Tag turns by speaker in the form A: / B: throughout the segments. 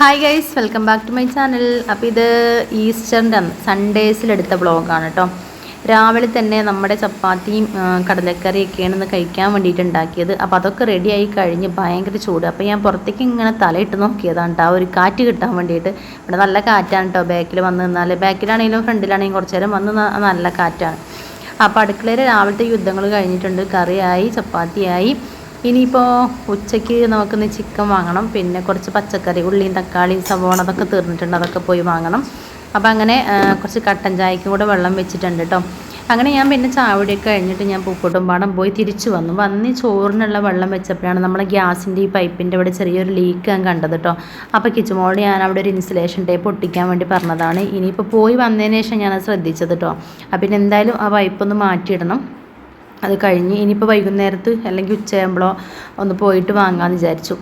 A: Hi guys welcome back to my channel അപ്പോൾ ഇത് ഈസ്റ്ററിന്റെ സൺഡേസിലെടുത്ത ബ്ലോഗാണ് കേട്ടോ രാവിലെ തന്നെ നമ്മുടെ ചപ്പാത്തിയും കടലക്കറിയൊക്കെയാണ് ഇന്ന് കഴിക്കാൻ വേണ്ടിയിട്ട് ഉണ്ടാക്കിയത്. അപ്പോൾ അതൊക്കെ റെഡിയായി കഴിഞ്ഞ് ഭയങ്കര ചൂട്. അപ്പോൾ ഞാൻ പുറത്തേക്ക് ഇങ്ങനെ തലയിട്ട് നോക്കിയതാണ് കേട്ടോ ആ ഒരു കാറ്റ് കിട്ടാൻ വേണ്ടിയിട്ട്. ഇവിടെ നല്ല കാറ്റാണ് കേട്ടോ ബാക്കിൽ വന്ന് നിന്നാൽ ബാക്കിലാണെങ്കിലും ഫ്രണ്ടിലാണെങ്കിലും കുറച്ച് നേരം വന്ന് നല്ല കാറ്റാണ്. അപ്പോൾ അടുക്കളയിൽ രാവിലത്തെ യുദ്ധങ്ങൾ കഴിഞ്ഞിട്ടുണ്ട്. കറിയായി ചപ്പാത്തിയായി. ഇനിയിപ്പോൾ ഉച്ചയ്ക്ക് നമുക്കിന്ന് ചിക്കൻ വാങ്ങണം. പിന്നെ കുറച്ച് പച്ചക്കറി ഉള്ളിയും തക്കാളിയും സവോണ അതൊക്കെ തീർന്നിട്ടുണ്ട്. അതൊക്കെ പോയി വാങ്ങണം. അപ്പോൾ അങ്ങനെ കുറച്ച് കട്ടൻ ചായക്കും കൂടെ വെള്ളം വെച്ചിട്ടുണ്ട് കേട്ടോ അങ്ങനെ ഞാൻ പിന്നെ ചാവടിയൊക്കെ കഴിഞ്ഞിട്ട് ഞാൻ പൂക്കോട്ടും പാടം പോയി തിരിച്ചു വന്നു. വന്ന് ചോറിനുള്ള വെള്ളം വെച്ചപ്പോഴാണ് നമ്മളെ ഗ്യാസിന്റെ ഈ പൈപ്പിന്റെ അവിടെ ചെറിയൊരു ലീക്ക് ഞാൻ കണ്ടത് കേട്ടോ അപ്പോൾ കിച്ചുമോളോട് ഞാൻ അവിടെ ഒരു ഇൻസുലേഷൻ ടേപ്പ് ഒട്ടിക്കാൻ വേണ്ടി പറഞ്ഞതാണ്. ഇനിയിപ്പോൾ പോയി വന്നതിന് ശേഷം ഞാനത് ശ്രദ്ധിച്ചത് കേട്ടോ അപ്പം പിന്നെ എന്തായാലും ആ പൈപ്പൊന്ന് മാറ്റിയിടണം. അത് കഴിഞ്ഞ് ഇനിയിപ്പോൾ വൈകുന്നേരത്ത് അല്ലെങ്കിൽ ഉച്ചയാകുമ്പോഴോ ഒന്ന് പോയിട്ട് വാങ്ങാമെന്ന് വിചാരിച്ചു.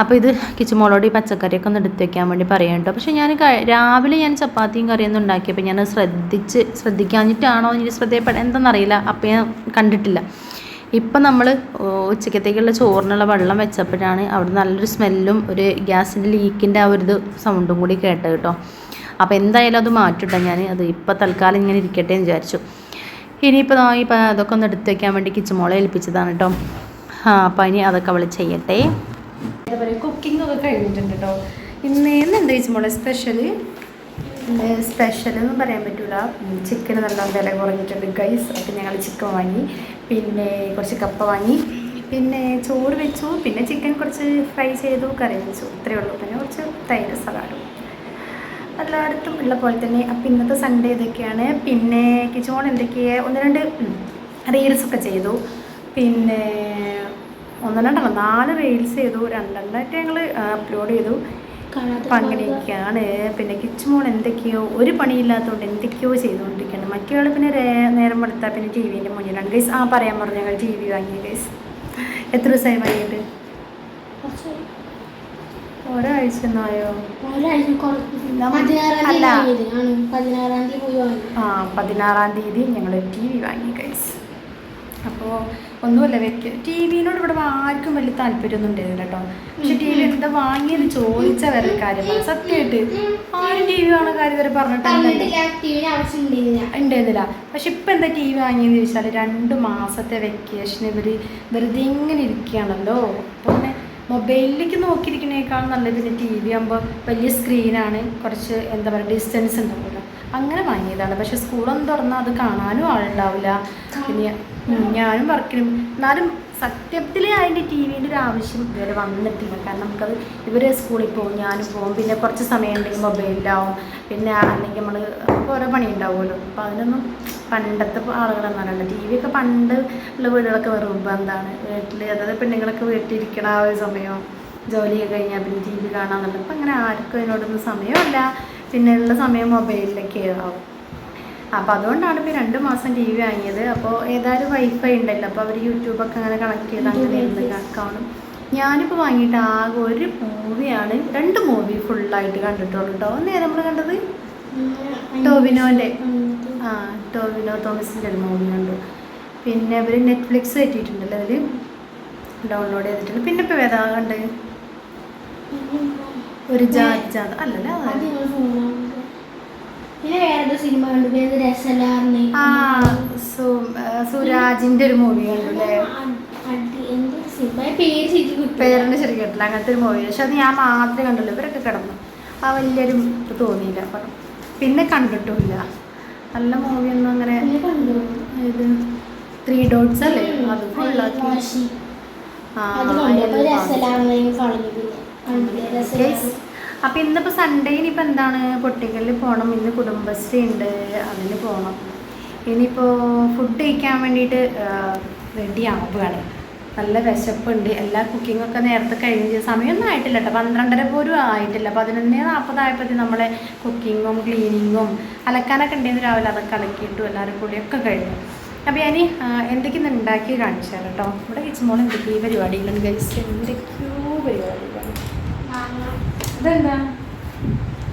A: അപ്പോൾ ഇത് കിച്ചുമോളോട് ഈ പച്ചക്കറിയൊക്കെ ഒന്ന് എടുത്ത് വെക്കാൻ വേണ്ടി പറയാൻ കേട്ടോ പക്ഷേ ഞാൻ രാവിലെ ഞാൻ ചപ്പാത്തിയും കറിയും കറിയൊന്നും ഉണ്ടാക്കിയപ്പോൾ ഞാൻ ശ്രദ്ധിച്ച് ശ്രദ്ധിക്കാഞ്ഞിട്ടാണോ എനിക്ക് ശ്രദ്ധയപ്പെടാൻ എന്താണെന്നറിയില്ല അപ്പോൾ ഞാൻ കണ്ടിട്ടില്ല. ഇപ്പം നമ്മൾ ഉച്ചക്കത്തേക്കുള്ള ചോറിനുള്ള വെള്ളം വെച്ചപ്പോഴാണ് അവിടെ നല്ലൊരു സ്മെല്ലും ഒരു ഗ്യാസിന്റെ ലീക്കിന്റെ ആ ഒരു ഇത് സൗണ്ടും കൂടി കേട്ടത് കേട്ടോ അപ്പോൾ എന്തായാലും അത് മാറ്റിട്ടോ ഞാൻ അത് ഇപ്പോൾ തൽക്കാലം ഇങ്ങനെ ഇരിക്കട്ടെ എന്ന് വിചാരിച്ചു. ഇനിയിപ്പോൾ ഈ അതൊക്കെ ഒന്ന് എടുത്തു വെക്കാൻ വേണ്ടി കിച്ചുമോളെ ഏൽപ്പിച്ചതാണ് കേട്ടോ ആ അപ്പം ഇനി അതൊക്കെ അവൾ ചെയ്യട്ടെ.
B: എന്താ പറയുക കുക്കിംഗ് ഒക്കെ കഴിഞ്ഞിട്ടുണ്ട് കേട്ടോ ഇന്ന് എന്താ ചോദിച്ചോളെ സ്പെഷ്യൽ സ്പെഷ്യൽ എന്ന് പറയാൻ പറ്റില്ല ചിക്കൻ നല്ല വില കുറഞ്ഞിട്ടുണ്ട്. ഗൈസ് അപ്പം ഞങ്ങൾ ചിക്കൻ വാങ്ങി. പിന്നെ കുറച്ച് കപ്പ വാങ്ങി. പിന്നെ ചോറ് വെച്ചു. പിന്നെ ചിക്കൻ കുറച്ച് ഫ്രൈ ചെയ്തു കറി വെച്ചു. ഇത്രയേ ഉള്ളൂ. പിന്നെ കുറച്ച് തൈര് സലാഡും. എല്ലായിടത്തും ഉള്ള പോലെ തന്നെ. അപ്പം ഇന്നത്തെ സൺഡേ ഇതൊക്കെയാണ്. പിന്നെ കിച്ചോൺ എന്തൊക്കെയാണ് ഒന്ന് രണ്ട് റീൽസൊക്കെ ചെയ്തു. പിന്നെ ഒന്ന് രണ്ടല്ല നാല് റീൽസ് ചെയ്തു. രണ്ടെണ്ണമായിട്ട് ഞങ്ങൾ അപ്ലോഡ് ചെയ്തു. അപ്പം അങ്ങനെയൊക്കെയാണ്. പിന്നെ കിച്ചുമോൾ എന്തൊക്കെയോ ഒരു പണിയില്ലാത്തതുകൊണ്ട് എന്തൊക്കെയോ ചെയ്തുകൊണ്ടിരിക്കുകയാണ്. മറ്റേ പിന്നെ നേരം വെളുത്താൽ പിന്നെ ടി വിന്റെ മുന്നിലാണ്. ഗൈസ് ആ പറയാൻ പറഞ്ഞു ഞങ്ങൾ ടി വി വാങ്ങിയ ഗൈസ് എത്ര ദിവസമായി വാങ്ങിയിട്ട് ഒരാഴ്ച
C: പതിനാറാം തീയതി
B: അല്ല.
C: പതിനാറാം തീയതി പോയി വാങ്ങി.
B: ആ പതിനാറാം തീയതി ഞങ്ങൾ ടി വി വാങ്ങി കൈസ് അപ്പോൾ ഒന്നുമല്ല വെക്ക് ടി വിനോട് ഇവിടെ ആർക്കും വലിയ താല്പര്യമൊന്നും ഉണ്ടായിരുന്നില്ല കേട്ടോ. പക്ഷെ ടി വി എന്താ വാങ്ങിയെന്ന് ചോദിച്ച വേറെ കാര്യമാണ് സത്യമായിട്ട് ആരും ടി വി വേണ കാര്യം വരെ പറഞ്ഞിട്ടില്ല.
C: ഉണ്ടായിരുന്നില്ല.
B: പക്ഷെ ഇപ്പം എന്താ ടി വി വാങ്ങിയെന്ന് ചോദിച്ചാൽ രണ്ട് മാസത്തെ വെക്കേഷൻ ഇവർ വെറുതെ ഇങ്ങനെ ഇരിക്കുകയാണല്ലോ. അപ്പോൾ പിന്നെ മൊബൈലിലേക്ക് നോക്കിയിരിക്കുന്നതിനേക്കാൾ നല്ലത് പിന്നെ ടി വി ആകുമ്പോൾ വലിയ സ്ക്രീനാണ് കുറച്ച് എന്താ പറയുക ഡിസ്റ്റൻസ് ഉണ്ടാവില്ല അങ്ങനെ വാങ്ങിയതാണ്. പക്ഷെ സ്കൂളൊന്നും തുറന്നാൽ അത് കാണാനും ആളുണ്ടാവില്ല. പിന്നെ ഞാനും വർക്കിനും എന്നാലും സത്യത്തിൽ അതിന്റെ ടി വിന്റെ ഒരു ആവശ്യം ഇതുവരെ വന്നിട്ടില്ല. കാരണം നമുക്കത് ഇവർ സ്കൂളിൽ പോകും ഞാനും പോകും. പിന്നെ കുറച്ച് സമയം ഉണ്ടെങ്കിൽ മൊബൈലിലാവും. പിന്നെ അല്ലെങ്കിൽ നമ്മൾ ഓരോ പണി ഉണ്ടാവുമല്ലോ. അപ്പോൾ അതിനൊന്നും പണ്ടത്തെ ആളുകളെന്ന് പറയുന്നത് ടി വി ഒക്കെ പണ്ട് ഉള്ള വീടുകളൊക്കെ വെറും എന്താണ് വീട്ടിൽ അതായത് പെണ്ണുങ്ങളൊക്കെ വീട്ടിലിരിക്കണ ആ ഒരു സമയം ജോലിയൊക്കെ കഴിഞ്ഞാൽ പിന്നെ ടി വി കാണാമെന്നുള്ളത് അപ്പം അങ്ങനെ ആർക്കും അതിനോടൊന്നും സമയമില്ല. പിന്നെ ഉള്ള സമയം മൊബൈലിലൊക്കെ ആവും. അപ്പോൾ അതുകൊണ്ടാണ് ഇപ്പോൾ രണ്ട് മാസം ടി വി വാങ്ങിയത് അപ്പോൾ ഏതായാലും വൈഫൈ ഉണ്ടല്ലോ. അപ്പോൾ അവർ യൂട്യൂബൊക്കെ അങ്ങനെ കണക്ട് ചെയ്ത് അങ്ങനെ ഇരുന്ന് കാണും ഞാനിപ്പോൾ വാങ്ങിയിട്ട് ആകെ ഒരു മൂവിയാണ് രണ്ട് മൂവി ഫുള്ളായിട്ട് കണ്ടിട്ടുള്ളൂ കേട്ടോ ഒന്നേ നമ്മൾ കണ്ടത്? ടോവിനോന്റെ ആ ടോവിനോ തോമസിന്റെ ഒരു മൂവി കണ്ടു. പിന്നെ ഇവർ നെറ്റ്ഫ്ലിക്സ് കയറ്റിയിട്ടുണ്ടല്ലോ അതിൽ ഡൗൺലോഡ് ചെയ്തിട്ടുണ്ട്. പിന്നെ ഇപ്പോൾ ഏതാ കണ്ട്? ഒരു ജാതി ജാത. അല്ലല്ലേ സുരാജിന്റെ ഒരു മൂവി കണ്ടു അല്ലേ
C: എന്ത് സിനിമ പേര് ശരിക്കും കിട്ടും
B: പേരിന്റെ ശരി കേട്ടില്ല അങ്ങനത്തെ ഒരു മൂവി പക്ഷെ അത് ഞാൻ മാത്രമേ കണ്ടുള്ളൂ. ഇവരൊക്കെ കിടന്നു. ആ വലിയൊരു ഇത് തോന്നിയില്ല പടം. പിന്നെ കണ്ടിട്ടുമില്ല. നല്ല മൂവി
C: ഒന്നും അങ്ങനെ.
B: ഇത് ത്രീ ഡോട്ട്സ് അല്ലേ? അത് ഫുള്ളാക്കി
C: വാശി.
B: ആ,
C: അത് കണ്ടു അപ്പൊ
B: അയൽവാസി.
C: രസലാറിനെ കളഞ്ഞു പിന്നെ കണ്ടില്ല രസലാറ്
B: അപ്പം ഇന്നിപ്പോൾ സൺഡേ ഇനിയിപ്പോൾ എന്താണ്? പൊട്ടിക്കലിൽ പോകണം ഇന്ന് കുടുംബശ്രീ ഉണ്ട് അതിന് പോകണം ഇനിയിപ്പോൾ ഫുഡ് കഴിക്കാൻ വേണ്ടിയിട്ട് റെഡി ആവുകയാണ് നല്ല വിശപ്പുണ്ട്. എല്ലാ കുക്കിങ്ങൊക്കെ നേരത്തെ കഴിഞ്ഞ് സമയമൊന്നും ആയിട്ടില്ല കേട്ടോ പന്ത്രണ്ടര പോലും ആയിട്ടില്ല. പതിനൊന്നേ നാൽപ്പതായപ്പോഴത്തേക്കും നമ്മളെ കുക്കിങ്ങും ക്ലീനിങ്ങും അലക്കാനൊക്കെ ഉണ്ടെങ്കിൽ രാവിലെ അതൊക്കെ അലക്കിയിട്ടും എല്ലാവരും കൂടി ഒക്കെ കഴിഞ്ഞു അപ്പോൾ ഞാൻ ഇന്ന് ഉണ്ടാക്കി കാണിച്ചു തരാം കേട്ടോ ഇവിടെ കിച്ചുമോൾ എന്തൊക്കെയോ പരിപാടികളുണ്ട് ഗൈസ് എന്തൊക്കെയോ പരിപാടികളാണ് ഇതെന്താ?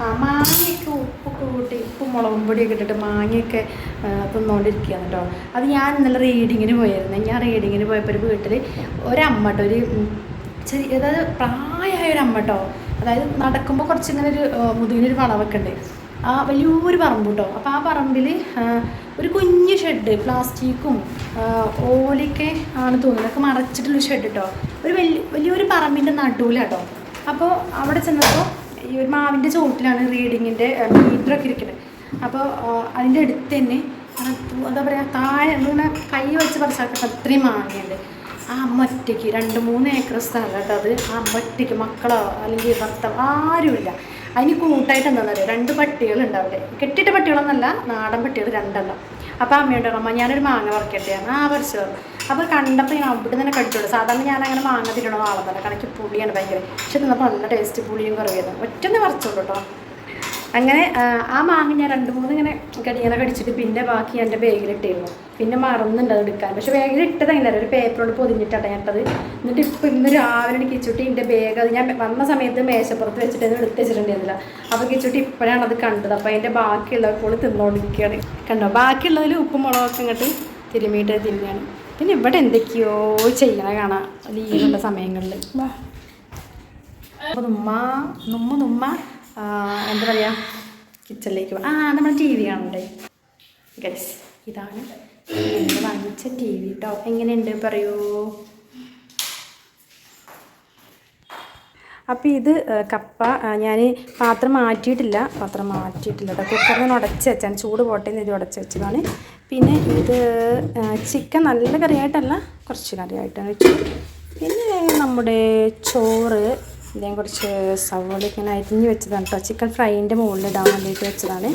B: ആ മാങ്ങയൊക്കെ ഉപ്പൊക്കെ കൂട്ടി ഉപ്പും മുളകും പൊടിയൊക്കെ ഇട്ടിട്ട് മാങ്ങയൊക്കെ തിന്നുകൊണ്ടിരിക്കുകയാണ് കേട്ടോ അത് ഞാൻ ഇന്നലെ റീഡിങ്ങിന് പോയിരുന്നു. ഞാൻ റീഡിങ്ങിന് പോയപ്പോൾ ഒരു വീട്ടിൽ ഒരമ്മ കേട്ടോ ഒരു ചെറിയ അതായത് പ്രായമായ ഒരു അമ്മ കേട്ടോ അതായത് നടക്കുമ്പോൾ കുറച്ചിങ്ങനെ ഒരു മുതുകിനൊരു വളവൊക്കെ ഉണ്ട് ആ വലിയൊരു പറമ്പ് കേട്ടോ അപ്പോൾ ആ പറമ്പിൽ ഒരു കുഞ്ഞ് ഷെഡ് പ്ലാസ്റ്റിക്കും ഓലയൊക്കെ ആണ് തോന്നുന്നത്. ഒക്കെ മറച്ചിട്ടുള്ള ഷെഡ് കേട്ടോ ഒരു വലിയ വലിയൊരു പറമ്പിന്റെ നടുവിലാട്ടോ അപ്പോൾ അവിടെ ചെന്നപ്പോൾ ഈ ഒരു മാവിന്റെ ചോട്ടിലാണ് റീഡിങ്ങിന്റെ മീറ്ററൊക്കെ ഇരിക്കുന്നത്. അപ്പോൾ അതിന്റെ അടുത്ത് തന്നെ എന്താ പറയുക താഴെ ഇങ്ങനെ കൈ വെച്ച് പറിച്ചാൽ അത്രയും മാങ്ങയുണ്ട്. ആ അമ്മ ഒറ്റയ്ക്ക് രണ്ട് മൂന്ന് ഏക്കർ സ്ഥലം കേട്ടോ അത്. ആ അമ്മ ഒറ്റയ്ക്ക് മക്കളോ അല്ലെങ്കിൽ ഭർത്താവ് ആരുമില്ല. അതിന് കൂട്ടായിട്ട് എന്താണെന്ന് അറിയാം? രണ്ട് പട്ടികളുണ്ട് അവിടെ. കെട്ടിട്ട പട്ടികളൊന്നല്ല നാടൻ പട്ടികൾ രണ്ടെണ്ണം. അപ്പോൾ അമ്മയോട് അമ്മ ഞാനൊരു മാങ്ങ പറിക്കട്ടെയാണ് ആ പറിച്ചു അപ്പോൾ കണ്ടപ്പോൾ ഞാൻ അവിടെ തന്നെ കടിച്ചോളൂ. സാധാരണ ഞാൻ അങ്ങനെ മാങ്ങ വാളത്തല്ല കണക്ക് പുളിയാണ് ഭയങ്കര. പക്ഷെ തിന്നപ്പോൾ നല്ല ടേസ്റ്റ് പുളിയും കുറവായിരുന്നു. ഒറ്റന്ന് പറിച്ചോളൂ കേട്ടോ അങ്ങനെ ആ, മാങ്ങ ഞാൻ രണ്ട് മൂന്ന് ഇങ്ങനെ കടിങ്ങനെ കടിച്ചിട്ട് പിന്നെ ബാക്കി എന്റെ ബാഗിലിട്ടിരുന്നു. പിന്നെ മറന്നുണ്ട് അത് എടുക്കാൻ. പക്ഷെ ബാഗിൽ ഇട്ടത് അങ്ങനെ ഒരു പേപ്പറോട് പൊതിഞ്ഞിട്ടാണ് ഞാനത് എന്നിട്ട് ഇപ്പം ഇന്ന് രാവിലെ കിച്ചുട്ടി എന്റെ ബാഗ് അത് ഞാൻ വന്ന സമയത്ത് മേശപ്പുറത്ത് വെച്ചിട്ട് അത് എടുത്ത് വെച്ചിട്ടുണ്ടായിരുന്നില്ല. അപ്പോൾ കിച്ചുട്ടി ഇപ്പോഴാണ് അത് കണ്ടത്. അപ്പോൾ അതിന്റെ ബാക്കിയുള്ളത് കൂടി തിന്നുകൊണ്ടിരിക്കുകയാണ് കണ്ടോ? ബാക്കിയുള്ളതിൽ ഉപ്പും മുളകൊക്കെ ഇങ്ങോട്ട് തിരുമിയിട്ട് തിന്നാണ് പിന്നെ ഇവിടെ എന്തൊക്കെയോ ചെയ്യണ കാണാം. ലീവുള്ള സമയങ്ങളിൽ. നുമ്മ നുമ്മ നുമ്മ എന്താ പറയുക കിച്ചണിലേക്ക് ആ നമ്മൾ ടി വി കാണണ്ടേ? ഗസ് ഇതാണ്. വാങ്ങിച്ച ടി വി കേട്ടോ എങ്ങനെയുണ്ട്? പറയൂ. അപ്പോൾ ഇത് കപ്പ ഞാൻ പാത്രം മാറ്റിയിട്ടില്ല. പാത്രം മാറ്റിയിട്ടില്ല. കേട്ടോ കുക്കറിൽ നിന്ന് ഉടച്ച് വെച്ചാണ്. ചൂട് പോട്ടെ എന്ന് ഇത് ഉടച്ച് വെച്ചതാണ്. പിന്നെ ഇത് ചിക്കൻ നല്ല കറിയായിട്ടല്ല കുറച്ച് കറിയായിട്ടാണ് വെച്ചു പിന്നെ നമ്മുടെ ചോറ് ഞാൻ കുറച്ച് സവോള ഇങ്ങനെ അരിഞ്ഞ് വെച്ചതാണ് കേട്ടോ ചിക്കൻ ഫ്രൈന്റെ മുകളിൽ ഇടാൻ വേണ്ടിയിട്ട് വെച്ചതാണ്.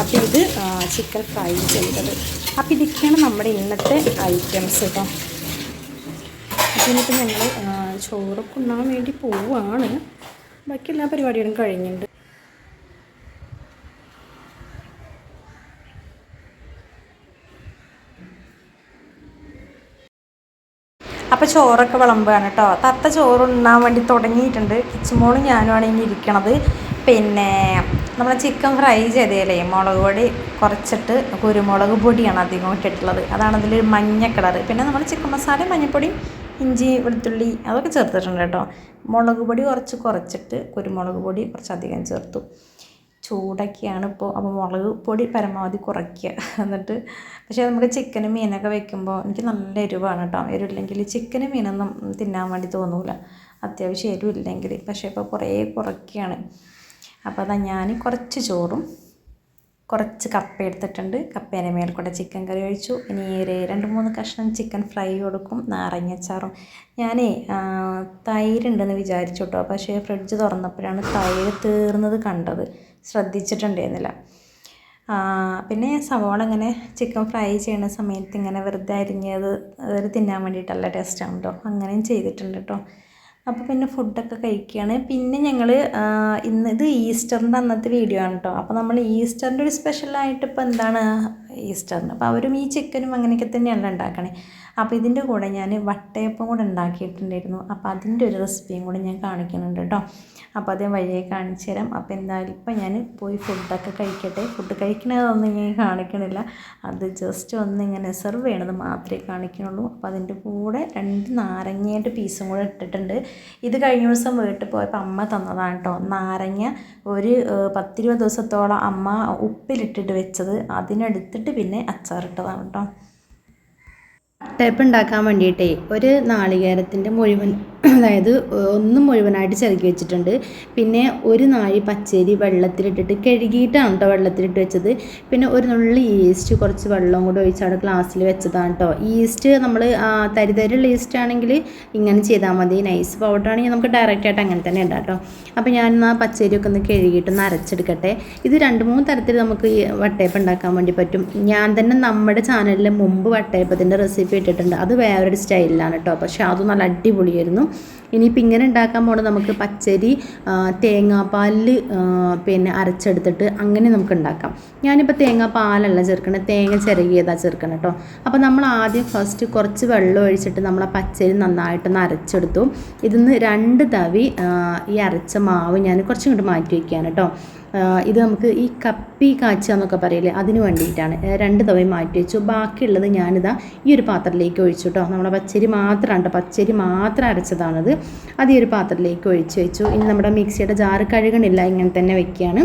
B: അപ്പോൾ ഇത് ചിക്കൻ ഫ്രൈ ചെയ്തത്. അപ്പോൾ ഇതൊക്കെയാണ് നമ്മുടെ ഇന്നത്തെ ഐറ്റംസ് കേട്ടോ ഇതിനിപ്പോൾ ഞങ്ങൾ ചോറൊക്കെ ഉണ്ണാൻ വേണ്ടി പോവാണ്. ബാക്കി എല്ലാ പരിപാടികളും കഴിഞ്ഞിട്ടുണ്ട്. അപ്പോൾ ചോറൊക്കെ വിളമ്പുകയാണ് കേട്ടോ തത്ത ചോറ് ഉണ്ണാൻ വേണ്ടി തുടങ്ങിയിട്ടുണ്ട്. കിച്ചുമോളും ഞാനുമാണ് ഇനി ഇരിക്കണത്. പിന്നെ നമ്മൾ ചിക്കൻ ഫ്രൈ ചെയ്തേലേ മുളക് പൊടി കുറച്ചിട്ട് കുരുമുളക് പൊടിയാണ് അധികം ഇട്ടിട്ടുള്ളത്. അതാണ് അതിൽ മഞ്ഞ കളറ് പിന്നെ നമ്മൾ ചിക്കൻ മസാല മഞ്ഞൾപ്പൊടി ഇഞ്ചി വെളുത്തുള്ളി അതൊക്കെ ചേർത്തിട്ടുണ്ട് കേട്ടോ. മുളക് പൊടി കുറച്ച് കുറച്ചിട്ട് കുരുമുളക് പൊടി കുറച്ച് അധികം ചേർത്തു. ചൂടൊക്കെയാണ് ഇപ്പോൾ അപ്പോൾ മുളക് പൊടി പരമാവധി കുറയ്ക്കുക എന്നിട്ട് പക്ഷേ നമുക്ക് ചിക്കനും മീനൊക്കെ വെക്കുമ്പോൾ എനിക്ക് നല്ല എരിവാണ് കേട്ടോ. എരിവില്ലെങ്കിൽ ചിക്കനും മീനൊന്നും തിന്നാൻ വേണ്ടി തോന്നൂല. അത്യാവശ്യം എരിവില്ലെങ്കിൽ. പക്ഷേ ഇപ്പോൾ കുറേ കുറയ്ക്കുകയാണ്. അപ്പോൾ അതാ ഞാൻ കുറച്ച് ചോറും കുറച്ച് കപ്പ എടുത്തിട്ടുണ്ട്. കപ്പേനെ മേൽ കൂടെ ചിക്കൻ കറി ഒഴിച്ചു. ഇനി ഒരു രണ്ട് മൂന്ന് കഷ്ണം ചിക്കൻ ഫ്രൈ കൊടുക്കും. നാരങ്ങച്ചാറും ഞാനേ തൈരുണ്ടെന്ന് വിചാരിച്ചു കേട്ടോ പക്ഷേ ഫ്രിഡ്ജ് തുറന്നപ്പോഴാണ് തൈര് തീർന്നത് കണ്ടത്. ശ്രദ്ധിച്ചിട്ടുണ്ടായിരുന്നില്ല. പിന്നെ സവാള ഇങ്ങനെ ചിക്കൻ ഫ്രൈ ചെയ്യുന്ന സമയത്ത് ഇങ്ങനെ വെറുതെ അരിഞ്ഞത് അതൊരു തിന്നാൻ വേണ്ടിയിട്ടല്ല ടേസ്റ്റ് കേട്ടോ അങ്ങനെയും ചെയ്തിട്ടുണ്ട് കേട്ടോ. അപ്പോൾ പിന്നെ ഫുഡൊക്കെ കഴിക്കുകയാണ് പിന്നെ ഞങ്ങൾ ഇന്ന് ഇത് ഈസ്റ്ററിന്റെ അന്നത്തെ വീഡിയോ ആണ് കേട്ടോ അപ്പോൾ നമ്മൾ ഈസ്റ്ററിന്റെ ഒരു സ്പെഷ്യലായിട്ട് ഇപ്പോൾ എന്താണ് ഈസ്റ്ററിന്. അപ്പോൾ അവരും ഈ ചിക്കനും അങ്ങനെയൊക്കെ തന്നെയാണ് ഉണ്ടാക്കണേ. അപ്പോൾ ഇതിന്റെ കൂടെ ഞാൻ വട്ടയപ്പം കൂടെ ഉണ്ടാക്കിയിട്ടുണ്ടായിരുന്നു. അപ്പോൾ അതിന്റെ ഒരു റെസിപ്പിയും കൂടെ ഞാൻ കാണിക്കുന്നുണ്ട് കേട്ടോ. അപ്പോൾ അതേ വഴിയെ കാണിച്ചു തരാം. അപ്പോൾ എന്തായാലും ഇപ്പം ഞാൻ പോയി ഫുഡൊക്കെ കഴിക്കട്ടെ. ഫുഡ് കഴിക്കണതൊന്നും ഞാൻ കാണിക്കണില്ല. അത് ജസ്റ്റ് ഒന്ന് ഇങ്ങനെ സെർവ് ചെയ്യണത് മാത്രമേ കാണിക്കുന്നുള്ളൂ അപ്പോൾ അതിന്റെ കൂടെ രണ്ട് നാരങ്ങയുടെ പീസും കൂടെ ഇട്ടിട്ടുണ്ട്. ഇത് കഴിഞ്ഞ ദിവസം വീട്ടിൽ പോയപ്പോൾ അമ്മ തന്നതാണ് കേട്ടോ. നാരങ്ങ ഒരു പത്തിരുപത് ദിവസത്തോളം അമ്മ ഉപ്പിലിട്ടിട്ട് വെച്ചത്. അതിനെടുത്തിട്ട് പിന്നെ അച്ചാറിട്ടതാണ് കേട്ടോ
D: ടേപ്പ് ഉണ്ടാക്കാൻ വേണ്ടിയിട്ടേ ഒരു നാളികേരത്തിന്റെ മുഴുവൻ അതായത് ഒന്നും മുഴുവനായിട്ട് ചെറുക്കി വെച്ചിട്ടുണ്ട്. പിന്നെ ഒരു നാഴി പച്ചരി വെള്ളത്തിലിട്ടിട്ട് കഴുകിയിട്ടാണ് കേട്ടോ വെള്ളത്തിലിട്ട് വെച്ചത്. പിന്നെ ഒരു നുള്ളി ഈസ്റ്റ് കുറച്ച് വെള്ളം കൂടെ ഒഴിച്ച് ഗ്ലാസ്സിൽ വെച്ചതാണ് കേട്ടോ ഈസ്റ്റ് നമ്മൾ തരിതരുള്ള ഈസ്റ്റ് ആണെങ്കിൽ ഇങ്ങനെ ചെയ്താൽ മതി. നൈസ് പൗഡർ ആണെങ്കിൽ നമുക്ക് ഡയറക്റ്റ് ആയിട്ട് അങ്ങനെ തന്നെ ഉണ്ടാവും കേട്ടോ അപ്പോൾ ഞാൻ ആ പച്ചരിയൊക്കെ ഒന്ന് കഴുകിയിട്ട് ഒന്ന് അരച്ചെടുക്കട്ടെ. ഇത് രണ്ട് മൂന്ന് തരത്തിൽ നമുക്ക് ഈ വട്ടയപ്പം ഉണ്ടാക്കാൻ വേണ്ടി പറ്റും. ഞാൻ തന്നെ നമ്മുടെ ചാനലിൽ മുമ്പ് വട്ടയപ്പത്തിന്റെ റെസിപ്പി ഇട്ടിട്ടുണ്ട്. അത് വേറൊരു സ്റ്റൈലിലാണ് കേട്ടോ പക്ഷേ അത് നല്ല അടിപൊളിയായിരുന്നു. ഇനിയിപ്പോൾ ഇങ്ങനെ ഉണ്ടാക്കാൻ പോകുന്നത് നമുക്ക് പച്ചരി തേങ്ങാപ്പാലിൽ പിന്നെ അരച്ചെടുത്തിട്ട് അങ്ങനെ നമുക്ക് ഉണ്ടാക്കാം. ഞാനിപ്പോൾ തേങ്ങാപ്പാലല്ല ചേർക്കണത് തേങ്ങ ചിരകിയതാണ് ചേർക്കണം കേട്ടോ അപ്പോൾ നമ്മൾ ആദ്യം ഫസ്റ്റ് കുറച്ച് വെള്ളം ഒഴിച്ചിട്ട് നമ്മൾ ആ പച്ചരി നന്നായിട്ടൊന്ന് അരച്ചെടുത്തു. ഇതിന്ന് രണ്ട് തവി ഈ അരച്ച മാവ് ഞാൻ കുറച്ചും കൂടി മാറ്റി വയ്ക്കുകയാണ് കേട്ടോ ഇത് നമുക്ക് ഈ കപ്പി കാച്ചുക എന്നൊക്കെ പറയില്ലേ അതിന് വേണ്ടിയിട്ടാണ്. രണ്ട് തവയും മാറ്റി വെച്ചു. ബാക്കിയുള്ളത് ഞാനിതാ ഈ ഒരു പാത്രത്തിലേക്ക് ഒഴിച്ചു കേട്ടോ നമ്മുടെ പച്ചരി മാത്രമാണ് പച്ചരി മാത്രം അരച്ചതാണത്.
B: അത് ഈ ഒരു പാത്രത്തിലേക്ക് ഒഴിച്ചു വെച്ചു. ഇനി നമ്മുടെ മിക്സിയുടെ ജാറ് കഴുകണില്ല ഇങ്ങനെ തന്നെ വെക്കുകയാണ്.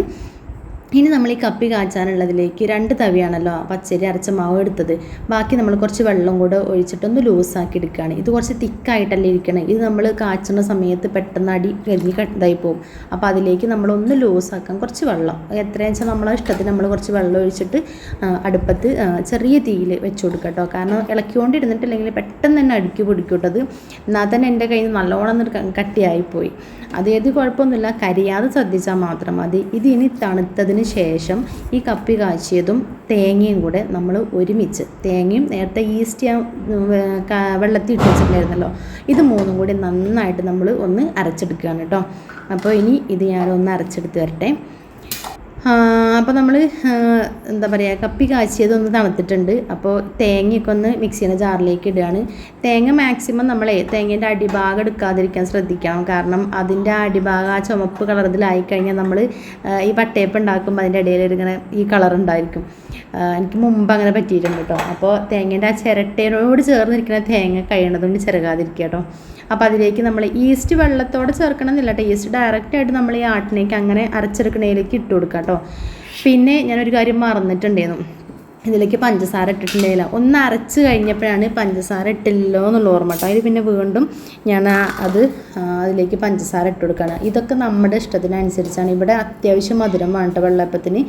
B: ഇനി നമ്മൾ ഈ കപ്പി കാച്ചാനുള്ളതിലേക്ക് രണ്ട് തവിയാണല്ലോ പച്ചരി അരച്ച മാവ് എടുത്തത്. ബാക്കി നമ്മൾ കുറച്ച് വെള്ളം കൂടെ ഒഴിച്ചിട്ടൊന്ന് ലൂസാക്കി എടുക്കുകയാണ് ഇത് കുറച്ച് തിക്കായിട്ടല്ലേ ഇരിക്കണം. ഇത് നമ്മൾ കാച്ചുന്ന സമയത്ത് പെട്ടെന്ന് അടി കരിഞ്ഞ് ഇതായി പോകും അപ്പോൾ അതിലേക്ക് നമ്മളൊന്ന് ലൂസാക്കാം. കുറച്ച് വെള്ളം. എത്രയാണെന്ന് വെച്ചാൽ നമ്മളെ ഇഷ്ടത്തിന് നമ്മൾ കുറച്ച് വെള്ളം ഒഴിച്ചിട്ട് അടുപ്പത്ത് ചെറിയ തീയിൽ വെച്ച് കൊടുക്കുക കേട്ടോ കാരണം ഇളക്കിക്കൊണ്ടിരുന്നിട്ടില്ലെങ്കിൽ പെട്ടെന്ന് തന്നെ അടുക്കി പിടിക്കൂട്ടത് എന്നാൽ തന്നെ എന്റെ കയ്യിൽ നിന്ന് നല്ലോണം കട്ടിയായിപ്പോയി അതേത് കുഴപ്പമൊന്നുമില്ല. കരിയാതെ ശ്രദ്ധിച്ചാൽ മാത്രം മതി. ഇത് ഇനി തണുത്തതിന് ശേഷം ഈ കപ്പി കാച്ചിയതും തേങ്ങയും കൂടെ നമ്മൾ ഒരുമിച്ച് തേങ്ങയും നേരത്തെ ഈസ്റ്റ് വെള്ളത്തിൽ ഇട്ട് ഇത് മൂന്നും കൂടി നന്നായിട്ട് നമ്മൾ ഒന്ന് അരച്ചെടുക്കുകയാണ് കേട്ടോ. അപ്പോൾ ഇനി ഇത് ഞാനൊന്ന് അരച്ചെടുത്ത് വരട്ടെ. അപ്പോൾ നമ്മൾ എന്താ പറയുക കപ്പി കാച്ചിയതൊന്ന് തണുത്തിട്ടുണ്ട്. അപ്പോൾ തേങ്ങയൊക്കെ ഒന്ന് മിക്സിയുടെ ജാറിലേക്ക് ഇടുകയാണ്. തേങ്ങ മാക്സിമം നമ്മളെ തേങ്ങേന്റെ അടിഭാഗം എടുക്കാതിരിക്കാൻ ശ്രദ്ധിക്കണം. കാരണം അതിന്റെ അടിഭാഗം ആ ചുമപ്പ് കളറിലായി കഴിഞ്ഞാൽ നമ്മൾ ഈ പട്ടയപ്പ് ഉണ്ടാക്കുമ്പോൾ അതിന്റെ ഇടയിൽ ഇങ്ങനെ ഈ കളർ ഉണ്ടായിരിക്കും. എനിക്ക് മുമ്പ് അങ്ങനെ പറ്റിയിട്ടുണ്ട് കേട്ടോ അപ്പോൾ തേങ്ങേന്റെ ആ ചിരട്ടയോട് ചേർന്നിരിക്കുന്ന തേങ്ങ കഴിയണതുകൊണ്ട് ചിരകാതിരിക്കുക കേട്ടോ അപ്പോൾ അതിലേക്ക് നമ്മൾ ഈസ്റ്റ് വെള്ളത്തോടെ ചേർക്കണം എന്നില്ല കേട്ടോ ഈസ്റ്റ് ഡയറക്റ്റായിട്ട് നമ്മൾ ഈ ആട്ടിലേക്ക് അങ്ങനെ അരച്ചെടുക്കണേലേക്ക് ഇട്ട് കൊടുക്കുക കേട്ടോ. പിന്നെ ഞാനൊരു കാര്യം മറന്നിട്ടുണ്ടായിരുന്നു. ഇതിലേക്ക് പഞ്ചസാര ഇട്ടിട്ടുണ്ടായില്ല. ഒന്ന് അരച്ച് കഴിഞ്ഞപ്പോഴാണ് പഞ്ചസാര ഇട്ടില്ലല്ലോ എന്നുള്ള ഓർമ്മ കേട്ടോ. അതിൽ പിന്നെ വീണ്ടും ഞാൻ അത് അതിലേക്ക് പഞ്ചസാര ഇട്ട് കൊടുക്കുകയാണ്. ഇതൊക്കെ നമ്മുടെ ഇഷ്ടത്തിനനുസരിച്ചാണ്. ഇവിടെ അത്യാവശ്യം മധുരം വേണ്ട കേട്ടോ വെള്ളയപ്പത്തിന്.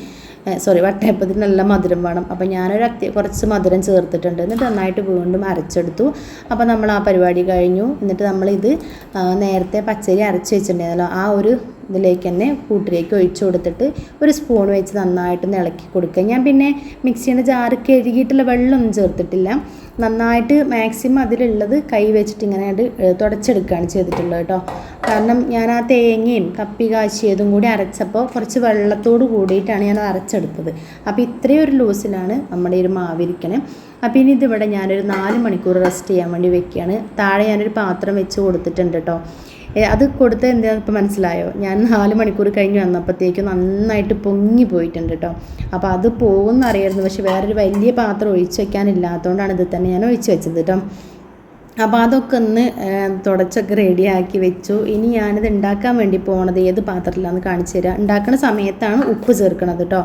B: സോറി വട്ടയപ്പത്തിന് നല്ല മധുരം വേണം. അപ്പോൾ ഞാനൊരു അത്യ കുറച്ച് മധുരം ചേർത്തിട്ടുണ്ട്. എന്നിട്ട് നന്നായിട്ട് വീണ്ടും അരച്ചെടുത്തു. അപ്പോൾ നമ്മൾ ആ പരിപാടി കഴിഞ്ഞു. എന്നിട്ട് നമ്മളിത് നേരത്തെ പച്ചരി അരച്ച് വെച്ചിട്ടുണ്ടായിരുന്നല്ലോ. ആ ഒരു ഇതിലേക്ക് തന്നെ കൂട്ടിലേക്ക് ഒഴിച്ചു കൊടുത്തിട്ട് ഒരു സ്പൂൺ വെച്ച് നന്നായിട്ട് ഇളക്കി കൊടുക്കുക. ഞാൻ പിന്നെ മിക്സിയുടെ ജാറ് കഴുകിയിട്ടുള്ള വെള്ളമൊന്നും ചേർത്തിട്ടില്ല. നന്നായിട്ട് മാക്സിമം അതിലുള്ളത് കൈ വെച്ചിട്ട് ഇങ്ങനെ തുടച്ചെടുക്കുകയാണ് ചെയ്തിട്ടുള്ളത് കേട്ടോ. കാരണം ഞാൻ ആ തേങ്ങയും കപ്പി കാശിയതും കൂടി അരച്ചപ്പോൾ കുറച്ച് വെള്ളത്തോട് കൂടിയിട്ടാണ് ഞാൻ അരച്ചെടുത്തത്. അപ്പോൾ ഇത്രയും ഒരു ലൂസിലാണ് നമ്മുടെ ഒരു മാവിരിക്കണേ അപ്പോൾ ഇനി ഇതിവിടെ ഞാനൊരു നാല് മണിക്കൂർ റെസ്റ്റ് ചെയ്യാൻ വേണ്ടി വെക്കുകയാണ്. താഴെ ഞാനൊരു പാത്രം വെച്ച് കൊടുത്തിട്ടുണ്ട് കേട്ടോ. അത് കൊടുത്ത് എന്താ ഇപ്പോൾ മനസ്സിലായോ? ഞാൻ നാല് മണിക്കൂർ കഴിഞ്ഞ് വന്നപ്പോഴത്തേക്കും നന്നായിട്ട് പൊങ്ങി പോയിട്ടുണ്ട് കേട്ടോ അപ്പോൾ അത് പോകുമെന്ന് അറിയായിരുന്നു പക്ഷെ വേറൊരു വലിയ പാത്രം ഒഴിച്ച് വെക്കാനില്ലാത്തതുകൊണ്ടാണ് ഇത് തന്നെ ഞാൻ ഒഴിച്ച് വെച്ചത് കേട്ടോ അപ്പോൾ അതൊക്കെ ഒന്ന് തുടച്ചൊക്കെ റെഡിയാക്കി വെച്ചു. ഇനി ഞാനിത് ഉണ്ടാക്കാൻ വേണ്ടി പോണത് ഏത് പാത്രത്തിലാണെന്ന് കാണിച്ചു തരാം. ഉണ്ടാക്കുന്ന സമയത്താണ് ഉപ്പ് ചേർക്കണത് കേട്ടോ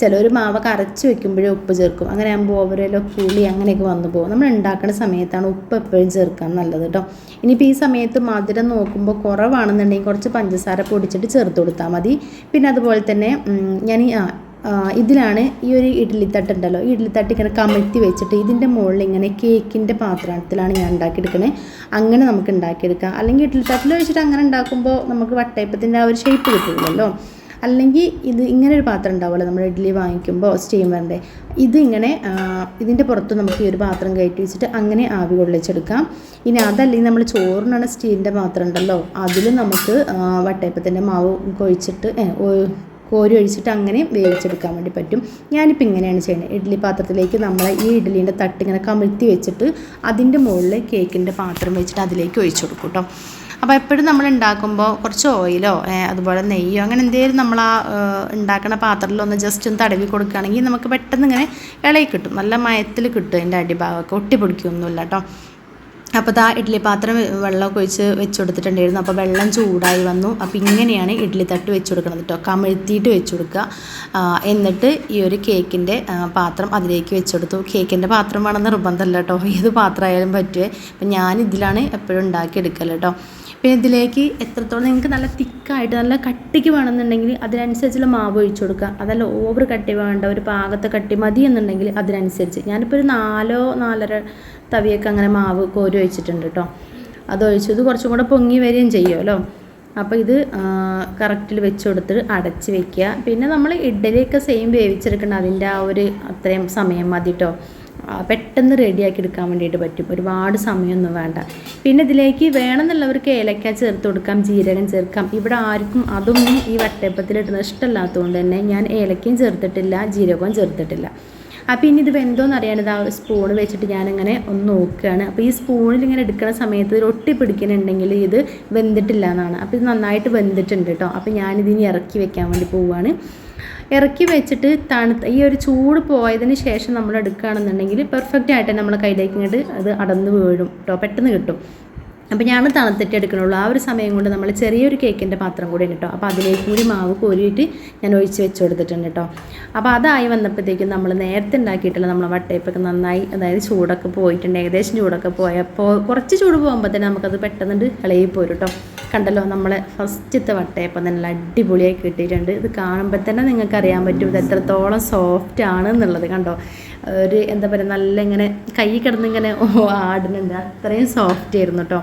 B: ചിലർ മാവ കറച്ച് വെക്കുമ്പോഴേ ഉപ്പ് ചേർക്കും. അങ്ങനെ ആകുമ്പോൾ ഓവരല്ലോ പുളി അങ്ങനെയൊക്കെ വന്നു പോകും. നമ്മൾ ഉണ്ടാക്കുന്ന സമയത്താണ് ഉപ്പ് എപ്പോഴും ചേർക്കാൻ നല്ലത് കേട്ടോ ഇനിയിപ്പോൾ ഈ സമയത്ത് മധുരം നോക്കുമ്പോൾ കുറവാണെന്നുണ്ടെങ്കിൽ കുറച്ച് പഞ്ചസാര പൊടിച്ചിട്ട് ചേർത്ത് കൊടുത്താൽ മതി. പിന്നെ അതുപോലെ തന്നെ ഞാൻ ഈ ഇതിലാണ് ഈ ഒരു ഇഡ്ഡലിത്തട്ട് ഉണ്ടല്ലോ. ഈ ഇഡ്ഡലിത്തട്ട് ഇങ്ങനെ കമഴ്ത്തി വെച്ചിട്ട് ഇതിന്റെ മുകളിൽ ഇങ്ങനെ കേക്കിന്റെ പാത്രത്തിലാണ് ഞാൻ ഉണ്ടാക്കിയെടുക്കണേ. അങ്ങനെ നമുക്ക് ഉണ്ടാക്കിയെടുക്കാം. അല്ലെങ്കിൽ ഇഡ്ഡലിത്തട്ടിൽ വെച്ചിട്ട് അങ്ങനെ ഉണ്ടാക്കുമ്പോൾ നമുക്ക് വട്ടയപ്പത്തിന്റെ ആ ഒരു ഷേപ്പ് കിട്ടില്ലല്ലോ അല്ലെങ്കിൽ ഇത് ഇങ്ങനെ ഒരു പാത്രം ഉണ്ടാവുമല്ലോ നമ്മൾ ഇഡ്ഡലി വാങ്ങിക്കുമ്പോൾ സ്റ്റീമറിന്റെ. ഇതിങ്ങനെ ഇതിന്റെ പുറത്ത് നമുക്ക് ഈ ഒരു പാത്രം കയറ്റി വെച്ചിട്ട് അങ്ങനെ ആവി കൊള്ളിച്ചെടുക്കാം. ഇനി അതല്ലെങ്കിൽ നമ്മൾ ചോറിനാണ് സ്റ്റീലിന്റെ പാത്രം ഉണ്ടല്ലോ അതിൽ നമുക്ക് വട്ടയപ്പത്തിന്റെ മാവ് കൊഴിച്ചിട്ട് കോരി ഒഴിച്ചിട്ട് അങ്ങനെ വേവിച്ചെടുക്കാൻ വേണ്ടി പറ്റും. ഞാനിപ്പോൾ ഇങ്ങനെയാണ് ചെയ്യുന്നത്. ഇഡ്ഡലി പാത്രത്തിലേക്ക് നമ്മൾ ഈ ഇഡ്ഡലീന്റെ തട്ട് ഇങ്ങനെ കമിഴ്ത്തി വെച്ചിട്ട് അതിന്റെ മുകളിൽ കേക്കിന്റെ പാത്രം വെച്ചിട്ട് അതിലേക്ക് ഒഴിച്ചു കൊടുക്കും കേട്ടോ. അപ്പോൾ എപ്പോഴും നമ്മൾ ഉണ്ടാക്കുമ്പോൾ കുറച്ച് ഓയിലോ അതുപോലെ നെയ്യോ അങ്ങനെ എന്തെങ്കിലും നമ്മൾ ആ ഉണ്ടാക്കുന്ന പാത്രത്തിലൊന്ന് ജസ്റ്റ് ഒന്ന് തടവി കൊടുക്കുകയാണെങ്കിൽ നമുക്ക് പെട്ടെന്ന് ഇങ്ങനെ ഇളകി കിട്ടും. നല്ല മയത്തിൽ കിട്ടും അതിന്റെ അടിഭാഗമൊക്കെ. ഒട്ടിപ്പിടിക്കൊന്നുമില്ല കേട്ടോ അപ്പോൾ ദാ ഇഡ്ഡലി പാത്രം വെള്ളമൊക്കെ ഒഴിച്ച് വെച്ച് കൊടുത്തിട്ടുണ്ടായിരുന്നു അപ്പോൾ വെള്ളം ചൂടായി വന്നു. അപ്പോൾ ഇങ്ങനെയാണ് ഇഡ്ഡലി തട്ട് വെച്ച് കൊടുക്കുന്നത് കേട്ടോ കമിഴ്ത്തിയിട്ട് വെച്ച് കൊടുക്കുക എന്നിട്ട് ഈ ഒരു കേക്കിന്റെ പാത്രം അതിലേക്ക് വെച്ച് കൊടുത്തു കേക്കിന്റെ പാത്രം വേണമെന്ന് നിർബന്ധമല്ല കേട്ടോ ഏത് പാത്രമായാലും പറ്റുമേ അപ്പം ഞാൻ ഇതിലാണ് എപ്പോഴും ഉണ്ടാക്കിയെടുക്കൽ കേട്ടോ പിന്നെ ഇതിലേക്ക് എത്രത്തോളം നിങ്ങൾക്ക് നല്ല തിക്കായിട്ട് നല്ല കട്ടിക്ക് വേണമെന്നുണ്ടെങ്കിൽ അതിനനുസരിച്ചുള്ള മാവ് ഒഴിച്ചു കൊടുക്കുക. അതല്ല ഓവർ കട്ടി വേണ്ട ഒരു പാകത്തെ കട്ടി മതി എന്നുണ്ടെങ്കിൽ അതിനനുസരിച്ച്. ഞാനിപ്പോൾ ഒരു നാലോ നാലര തവിയൊക്കെ അങ്ങനെ മാവ് കോരി ഒഴിച്ചിട്ടുണ്ട് കേട്ടോ അത് ഒഴിച്ചു ഇത് കുറച്ചും കൂടെ പൊങ്ങി വരികയും ചെയ്യുമല്ലോ അപ്പോൾ ഇത് കറക്റ്റിൽ വെച്ച് കൊടുത്ത് അടച്ച് വെക്കുക. പിന്നെ നമ്മൾ ഇഡ്ഡലിയൊക്കെ സെയിം വേവിച്ചെടുക്കണം അതിന്റെ ആ ഒരു അത്രയും സമയം മതി കേട്ടോ പെട്ടെന്ന് റെഡിയാക്കി എടുക്കാൻ വേണ്ടിയിട്ട് പറ്റും. ഒരുപാട് സമയമൊന്നും വേണ്ട. പിന്നെ ഇതിലേക്ക് വേണമെന്നുള്ളവർക്ക് ഏലക്ക ചേർത്ത് കൊടുക്കാം ജീരകം ചേർക്കാം. ഇവിടെ ആർക്കും അതൊന്നും ഈ വട്ടയപ്പത്തിലിടുന്നത് ഇഷ്ടമല്ലാത്തതുകൊണ്ട് തന്നെ ഞാൻ ഏലക്കയും ചേർത്തിട്ടില്ല ജീരകവും ചേർത്തിട്ടില്ല. അപ്പോൾ ഇനി ഇത് വെന്തോന്ന് അറിയാനത് ആ സ്പൂൺ വെച്ചിട്ട് ഞാനിങ്ങനെ ഒന്ന് നോക്കുകയാണ്. അപ്പോൾ ഈ സ്പൂണിൽ ഇങ്ങനെ എടുക്കുന്ന സമയത്ത് ഇത് ഒട്ടി പിടിക്കുന്നുണ്ടെങ്കിൽ ഇത് വെന്തിട്ടില്ല എന്നാണ് അപ്പോൾ ഇത് നന്നായിട്ട് വെന്തിട്ടുണ്ട് കേട്ടോ അപ്പോൾ ഞാനിതിനി ഇറക്കി വെക്കാൻ വേണ്ടി പോവുകയാണ് ഇറക്കി വെച്ചിട്ട് തണുത്ത ഈ ഒരു ചൂട് പോയതിന് ശേഷം നമ്മൾ എടുക്കുകയാണെന്നുണ്ടെങ്കിൽ പെർഫെക്റ്റ് ആയിട്ട് നമ്മൾ കയ്യിലേക്ക് ഇങ്ങോട്ട് അത് അടന്ന് വീഴും കേട്ടോ പെട്ടെന്ന് കിട്ടും. അപ്പോൾ ഞാൻ തണുത്തിട്ട് എടുക്കണുള്ളൂ. ആ ഒരു സമയം കൊണ്ട് നമ്മൾ ചെറിയൊരു കേക്കിന്റെ പാത്രം കൂടി കേട്ടോ അപ്പോൾ അതിലേക്ക് കൂടി മാവ് കോരിയിട്ട് ഞാൻ ഒഴിച്ച് വെച്ച് കൊടുത്തിട്ടുണ്ട് കേട്ടോ അപ്പോൾ അതായി വന്നപ്പോഴത്തേക്കും നമ്മൾ നേരത്തെ ഉണ്ടാക്കിയിട്ടുള്ള നമ്മളെ വട്ടയപ്പൊക്കെ നന്നായി അതായത് ചൂടൊക്കെ പോയിട്ടുണ്ട്. ഏകദേശം ചൂടൊക്കെ പോയപ്പോൾ കുറച്ച് ചൂട് പോകുമ്പോൾ തന്നെ നമുക്കത് പെട്ടെന്ന് ഇളകി പോരും കേട്ടോ കണ്ടല്ലോ നമ്മളെ ഫസ്റ്റത്തെ വട്ടയപ്പം നല്ല അടിപൊളിയായി കിട്ടിയിട്ടുണ്ട്. ഇത് കാണുമ്പോൾ തന്നെ നിങ്ങൾക്ക് അറിയാൻ പറ്റും ഇത് എത്രത്തോളം സോഫ്റ്റ് ആണ് എന്നുള്ളത് കണ്ടോ. ഒരു എന്താ പറയുക നല്ല ഇങ്ങനെ കൈ കിടന്ന് ഇങ്ങനെ ആടുന്നുണ്ട്. അത്രയും സോഫ്റ്റ് ആയിരുന്നു കേട്ടോ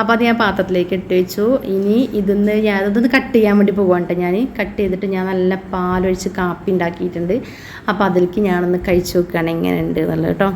B: അപ്പോൾ അത് ഞാൻ പാത്രത്തിലേക്ക് ഇട്ട് വെച്ചു. ഇനി ഇതിന്ന് ഞാൻ അതൊന്ന് കട്ട് ചെയ്യാൻ വേണ്ടി പോകാൻ കേട്ടോ ഞാൻ കട്ട് ചെയ്തിട്ട് ഞാൻ നല്ല പാലൊഴിച്ച് കാപ്പി ഉണ്ടാക്കിയിട്ടുണ്ട്. അപ്പോൾ അതിലേക്ക് ഞാനൊന്ന് കഴിച്ചു നോക്കുകയാണ് എങ്ങനെയുണ്ട് എന്നുള്ളത് കേട്ടോ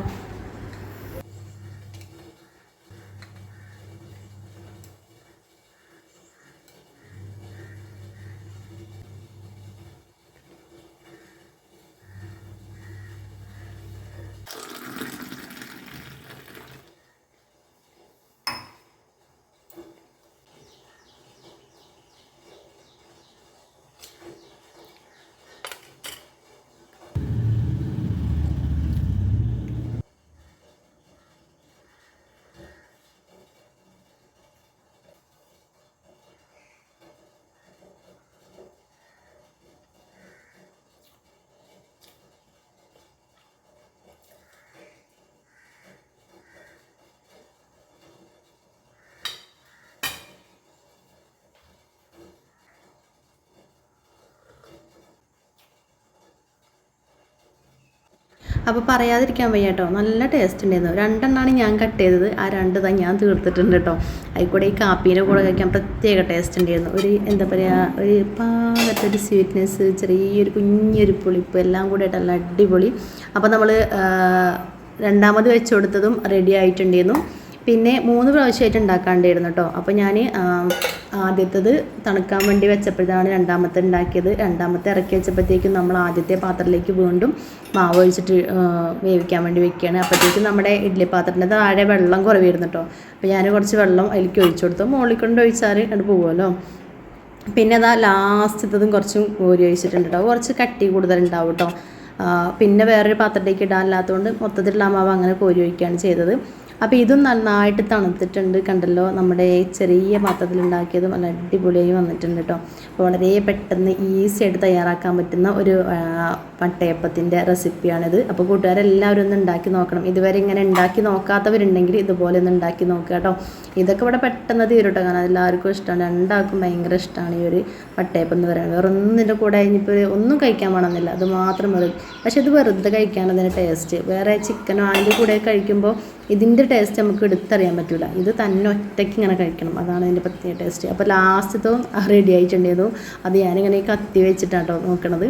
B: അപ്പോൾ പറയാതിരിക്കാൻ വയ്യ കേട്ടോ നല്ല ടേസ്റ്റ് ഉണ്ടായിരുന്നു രണ്ടെണ്ണമാണ് ഞാൻ കട്ട് ചെയ്തത്. ആ രണ്ട് തന്നെ ഞാൻ തീർത്തിട്ടുണ്ട് കേട്ടോ അതിൽക്കൂടെ കൂടെ ഈ കാപ്പീന്റെ കൂടെ കഴിക്കാൻ പ്രത്യേക ടേസ്റ്റ് ഉണ്ടായിരുന്നു ഒരു എന്താ പറയുക ഒരു പാകത്തൊരു സ്വീറ്റ്നെസ് ചെറിയൊരു കുഞ്ഞൊരു പുളിപ്പ് എല്ലാം കൂടെ അടിപൊളി. അപ്പോൾ നമ്മൾ രണ്ടാമത് വെച്ച് കൊടുത്തതും റെഡി ആയിട്ടുണ്ടായിരുന്നു. പിന്നെ മൂന്ന് പ്രാവശ്യമായിട്ട് ഉണ്ടാക്കാണ്ടായിരുന്നു കേട്ടോ അപ്പോൾ ഞാൻ ആദ്യത്തത് തണുക്കാൻ വേണ്ടി വെച്ചപ്പോഴാണ് രണ്ടാമത്തെ ഉണ്ടാക്കിയത്. രണ്ടാമത്തെ ഇറക്കി വെച്ചപ്പോഴത്തേക്കും നമ്മൾ ആദ്യത്തെ പാത്രത്തിലേക്ക് വീണ്ടും മാവ് ഒഴിച്ചിട്ട് വേവിക്കാൻ വേണ്ടി വെക്കുകയാണ്. അപ്പോഴത്തേക്കും നമ്മുടെ ഇഡ്ഡലി പാത്രത്തിന്റെ താഴെ വെള്ളം കുറവായിരുന്നു കേട്ടോ അപ്പോൾ ഞാൻ കുറച്ച് വെള്ളം അതിലേക്ക് ഒഴിച്ചു കൊടുത്തു. മുകളിൽ കൊണ്ട് ഒഴിച്ചാൽ അത് പോകുമല്ലോ പിന്നെ അതാ ലാസ്റ്റത്തതും കുറച്ചും കോരി ഒഴിച്ചിട്ടുണ്ട് കേട്ടോ കുറച്ച് കട്ടി കൂടുതലുണ്ടാവും കേട്ടോ പിന്നെ വേറൊരു പാത്രത്തിലേക്ക് ഇടാനില്ലാത്തതുകൊണ്ട് മൊത്തത്തിലുള്ള മാവ് അങ്ങനെ കോരി ഒഴിക്കുകയാണ് ചെയ്തത്. അപ്പോൾ ഇതും നന്നായിട്ട് തണുത്തിട്ടുണ്ട് കണ്ടല്ലോ. നമ്മുടെ ചെറിയ പാത്രത്തിൽ ഉണ്ടാക്കിയതും നല്ല അടിപൊളിയായി വന്നിട്ടുണ്ട് കേട്ടോ അപ്പോൾ വളരെ പെട്ടെന്ന് ഈസി ആയിട്ട് തയ്യാറാക്കാൻ പറ്റുന്ന ഒരു പട്ടയപ്പത്തിന്റെ റെസിപ്പിയാണിത്. അപ്പോൾ കൂട്ടുകാരെല്ലാവരും ഒന്ന് ഉണ്ടാക്കി നോക്കണം. ഇതുവരെ ഇങ്ങനെ ഉണ്ടാക്കി നോക്കാത്തവരുണ്ടെങ്കിൽ ഇതുപോലെ ഒന്ന് ഉണ്ടാക്കി നോക്കുക കേട്ടോ ഇതൊക്കെ ഇവിടെ പെട്ടെന്ന് തീരുട്ടോ കാരണം എല്ലാവർക്കും ഇഷ്ടമാണ്. രണ്ടാൾക്കും ഭയങ്കര ഇഷ്ടമാണ് ഈ ഒരു പട്ടയപ്പം എന്ന് പറയുന്നത്. വേറെ ഒന്നിന്റെ കൂടെ ഇനിയിപ്പോൾ ഒന്നും കഴിക്കാൻ വേണമെന്നില്ല. അത് മാത്രം വെറുതെ പക്ഷേ ഇത് വെറുതെ കഴിക്കാണ് അതിന്റെ ടേസ്റ്റ് വേറെ ചിക്കനോ അതിന്റെ കൂടെ കഴിക്കുമ്പോൾ ഇതിന്റെ ടേസ്റ്റ് നമുക്ക് എടുത്തറിയാൻ പറ്റില്ല ഇത് തന്നെ ഒറ്റയ്ക്ക് ഇങ്ങനെ കഴിക്കണം. അതാണ് ഇതിന്റെ പ്രത്യേക ടേസ്റ്റ് അപ്പോൾ ലാസ്റ്റത്തും റെഡി ആയിട്ടുണ്ടായിരുന്നു. അത് ഞാനിങ്ങനെ കത്തി വെച്ചിട്ടാണ് കേട്ടോ നോക്കണത്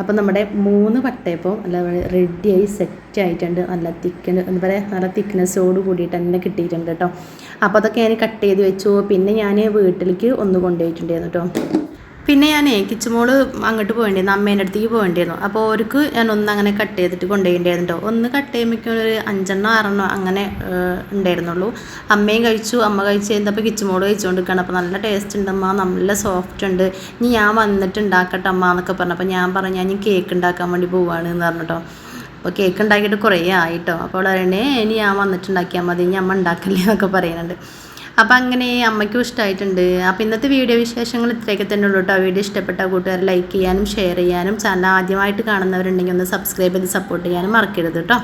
B: അപ്പം നമ്മുടെ മൂന്ന് പട്ടയപ്പം നല്ല റെഡിയായി സെറ്റ് ആയിട്ടുണ്ട്. നല്ല തിക്ക് എന്താ പറയുക നല്ല തിക്നെസ്സോട് കൂടിയിട്ട് തന്നെ കിട്ടിയിട്ടുണ്ട് കേട്ടോ അപ്പോൾ അതൊക്കെ ഞാൻ കട്ട് ചെയ്ത് വെച്ചു. പിന്നെ ഞാൻ വീട്ടിലേക്ക് ഒന്ന് കൊണ്ടുപോയിട്ടുണ്ടായിരുന്നു കേട്ടോ പിന്നെ ഞാൻ കിച്ചുമോൾ അങ്ങോട്ട് പോകേണ്ടിയിരുന്നു അമ്മേന്റെ അടുത്തേക്ക് പോകേണ്ടിയിരുന്നു. അപ്പോൾ അവർക്ക് ഞാൻ ഒന്ന് അങ്ങനെ കട്ട് ചെയ്തിട്ട് കൊണ്ടുപോയിണ്ടായിരുന്നുണ്ടോ ഒന്ന് കട്ട് ചെയ്യുമ്പോൾ ഒരു അഞ്ചെണ്ണോ ആറെണ്ണോ അങ്ങനെ ഉണ്ടായിരുന്നുള്ളൂ. അമ്മയും കഴിച്ചു അമ്മ കഴിച്ച് കഴിഞ്ഞപ്പോൾ കിച്ചുമോൾ കഴിച്ചുകൊണ്ടിരിക്കുകയാണ്. അപ്പോൾ നല്ല ടേസ്റ്റ് ഉണ്ട് അമ്മ നല്ല സോഫ്റ്റ് ഉണ്ട്. ഇനി ഞാൻ വന്നിട്ട് ഉണ്ടാക്കട്ടെ അമ്മ എന്നൊക്കെ പറഞ്ഞു. അപ്പോൾ ഞാൻ പറഞ്ഞു ഞാൻ കേക്ക് ഉണ്ടാക്കാൻ വേണ്ടി പോവാണ് എന്ന് പറഞ്ഞിട്ടോ. അപ്പോൾ കേക്ക് ഉണ്ടാക്കിയിട്ട് കുറേ ആയിട്ടോ. അപ്പോൾ അവളെ ഇനി ഞാൻ വന്നിട്ടുണ്ടാക്കിയാൽ മതി. ഇനി അമ്മ ഉണ്ടാക്കില്ല എന്നൊക്കെ പറയുന്നുണ്ട്. അപ്പം അങ്ങനെ അമ്മയ്ക്കും ഇഷ്ടമായിട്ടുണ്ട് അപ്പോൾ ഇന്നത്തെ വീഡിയോ വിശേഷങ്ങൾ ഇത്രയൊക്കെ തന്നെ ഉള്ളൂ കേട്ടോ വീഡിയോ ഇഷ്ടപ്പെട്ട കൂട്ടുകാർ ലൈക്ക് ചെയ്യാനും ഷെയർ ചെയ്യാനും ചാനൽ ആദ്യമായിട്ട് കാണുന്നവരുണ്ടെങ്കിൽ ഒന്ന് സബ്സ്ക്രൈബ് ചെയ്ത് സപ്പോർട്ട് ചെയ്യാനും മറക്കരുത് കേട്ടോ